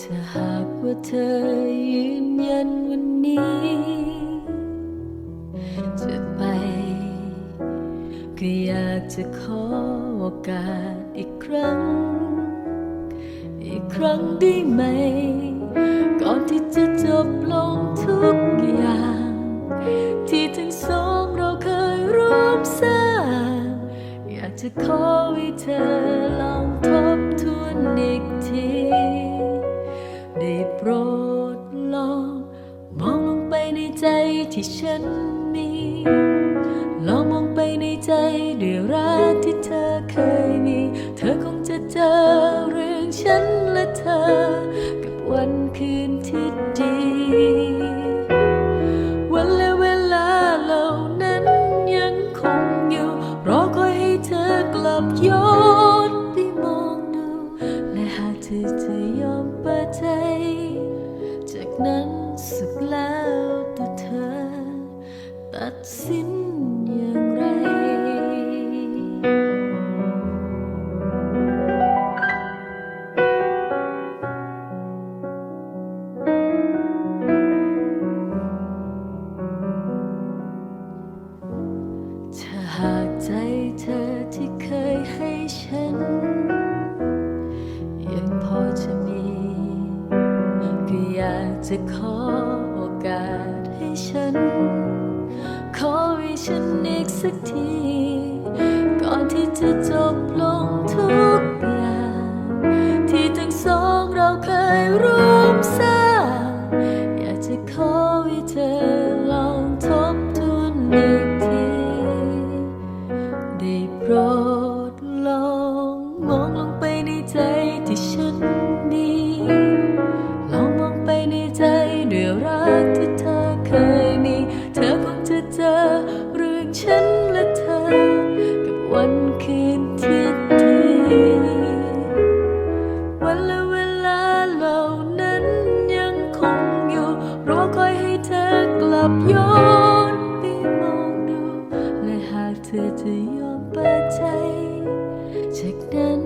ถ้าหากว่าเธอยืนยันวันนี้ จะไปก็อยากจะขอโอกาสอีกครั้ง อีกครั้งได้ไหม ก่อนที่จะจบลงทุกอย่าง ที่ทั้งสองเราเคยร่วมสร้าง อยากจะขอให้เธอลอง ที่ฉันมี ลองมองไปในใจด้วยรักที่เธอเคยมี เธอคงจะเจอ สินอย่างไร ถ้าหากใจเธอที่เคยให้ฉัน ยังพอจะมี ก็อยากจะขอ ก่อ ธอยอมเปิดใจจากนั้น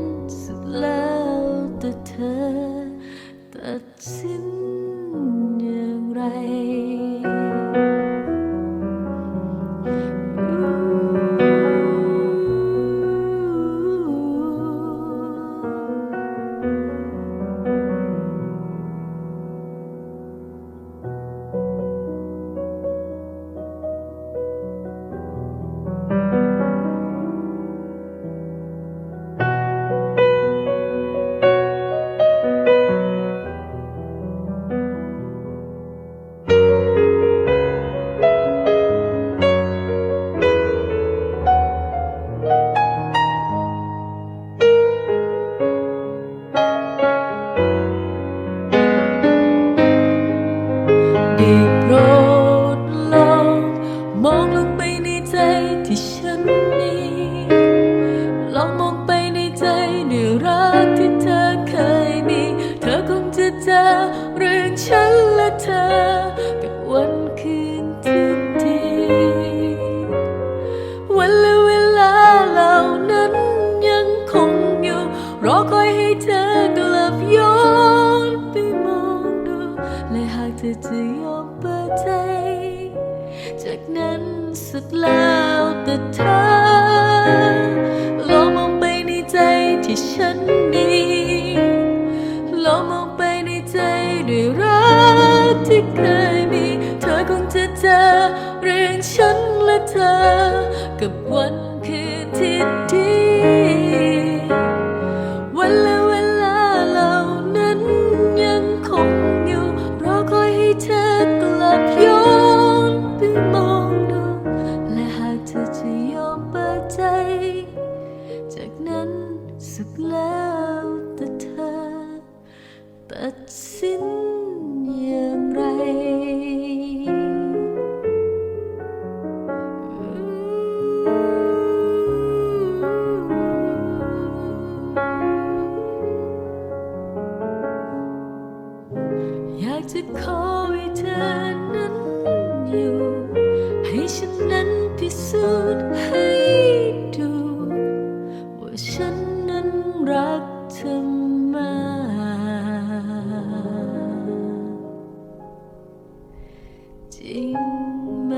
มองลงไปในใจที่ฉันมี ลองมองไปในใจด้วยรักที่เธอเคยมี เธอคงจะเจอเรื่องฉันและเธอ นและเธอ กับวันคืนที่ดีวันและเวลาเหล่านั้นยังคงอยู่รอคอยให้เธอกลับย้อนไปมองดู และหากเธอจะยอมเปิดใจ จากนั้นสุดแล้วแต่เธอ ตัดสินอย่างไร สูจน์ให้ดู ว่าฉันนั้นรักเธอมาจริงไหม